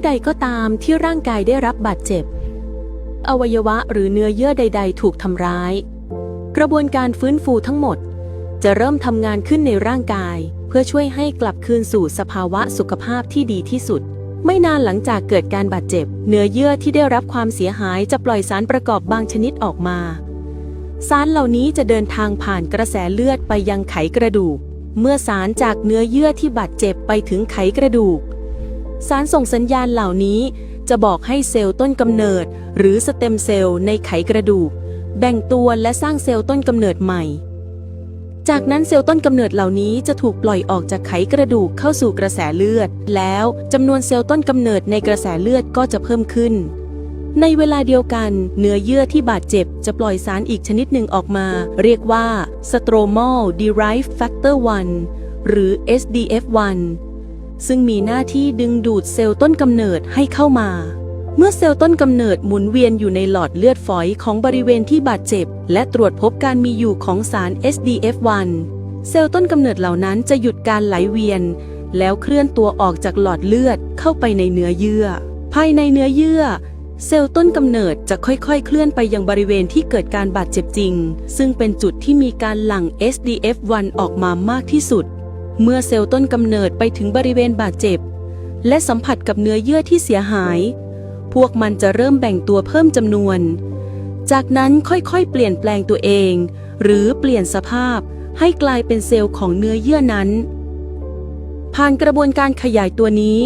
อใดก็ตามที่ร่างกายได้รับบาดเจ็บ อวัยวะหรือเนื้อเยื่อใด ๆ ถูกทำร้าย กระบวนการฟื้นฟูทั้งหมด จะเริ่มทำงานขึ้นในร่างกาย เพื่อช่วยให้กลับคืนสู่สภาวะสุขภาพที่ดีที่สุด ไม่นานหลังจากเกิดการบาดเจ็บ เนื้อเยื่อที่ได้รับความเสียหายจะปล่อยสารประกอบบางชนิดออกมา สารเหล่านี้จะเดินทางผ่านกระแสเลือดไปยังไขกระดูก เมื่อสารจากเนื้อเยื่อที่บาดเจ็บไปถึงไขกระดูก สารส่งสัญญาณเหล่านี้จะบอกให้เซลล์ต้นกำเนิด หรือสเต็มเซลล์ในไขกระดูก แบ่งตัวและสร้างเซลล์ต้นกำเนิดใหม่ จากนั้นเซลล์ต้นกำเนิดเหล่านี้จะถูกปล่อยออกจากไขกระดูกเข้าสู่กระแสเลือด แล้วจำนวนเซลล์ต้นกำเนิดในกระแสเลือดก็จะเพิ่มขึ้น ในเวลาเดียวกัน เนื้อเยื่อที่บาดเจ็บจะปล่อยสารอีกชนิดหนึ่งออกมา เรียกว่า stromal derived factor 1 หรือ SDF1 ซึ่งมีหน้าที่ดึงดูดเซลล์ต้นกำเนิดให้เข้ามา เมื่อเซลล์ต้นกำเนิดหมุนเวียนอยู่ในหลอดเลือดฝอยของบริเวณที่บาดเจ็บ และตรวจพบการมีอยู่ของสาร SDF1 เซลล์ต้นกำเนิดเหล่านั้นจะหยุดการไหลเวียน แล้วเคลื่อนตัวออกจากหลอดเลือดเข้าไปในเนื้อเยื่อ ภายในเนื้อเยื่อเซลล์ต้นกำเนิดจะค่อยๆ เคลื่อนไปยังบริเวณที่เกิดการบาดเจ็บจริง ซึ่งเป็นจุดที่มีการหลั่ง SDF1 ออกมามากที่สุด เมื่อเซลล์ต้นกำเนิดไปถึงบริเวณบาดเจ็บ และสัมผัสกับเนื้อเยื่อที่เสียหาย พวกมันจะเริ่มแบ่งตัวเพิ่มจำนวน จากนั้นค่อยๆ เปลี่ยนแปลงตัวเอง หรือเปลี่ยนสภาพให้กลายเป็นเซลล์ของเนื้อเยื่อนั้น ผ่านกระบวนการขยายตัวนี้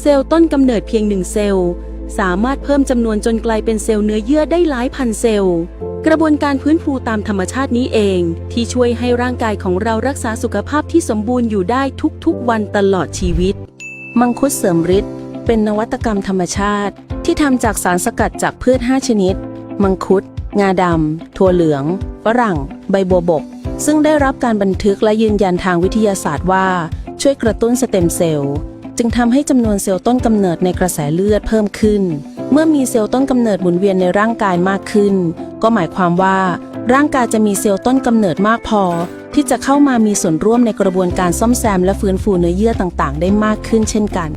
เซลล์ต้นกำเนิดเพียงหนึ่งเซลล์สามารถเพิ่มจำนวนจนกลายเป็นเซลล์เนื้อเยื่อได้หลายพันเซลล์ กระบวนการพื้นฟูตามธรรมชาตินี้เอง ที่ช่วยให้ร่างกายของเรารักษาสุขภาพที่สมบูรณ์อยู่ได้ทุกๆ วันตลอดชีวิต มังคุดเสริมฤทธิ์เป็นนวัตกรรมธรรมชาติ ที่ทำจากสารสกัดจากพืช 5 ชนิด มังคุด งาดำถั่วเหลืองฝรั่ง ใบบัวบก ซึ่งได้รับการบันทึกและยืนยันทางวิทยาศาสตร์ว่า ช่วยกระตุ้นสเต็มเซลล์ จึงทำให้จำนวนเซลล์ต้นกำเนิดในกระแสเลือดเพิ่มขึ้น เมื่อมีเซลล์ต้นกำเนิดหมุนเวียนในร่างกายมากขึ้น ก็หมายความว่า ร่างกายจะมีเซลล์ต้นกำเนิดมากพอ ที่จะเข้ามามีส่วนร่วมในกระบวนการซ่อมแซมและฟื้นฟูเนื้อเยื่อต่างๆ ได้มากขึ้นเช่นกัน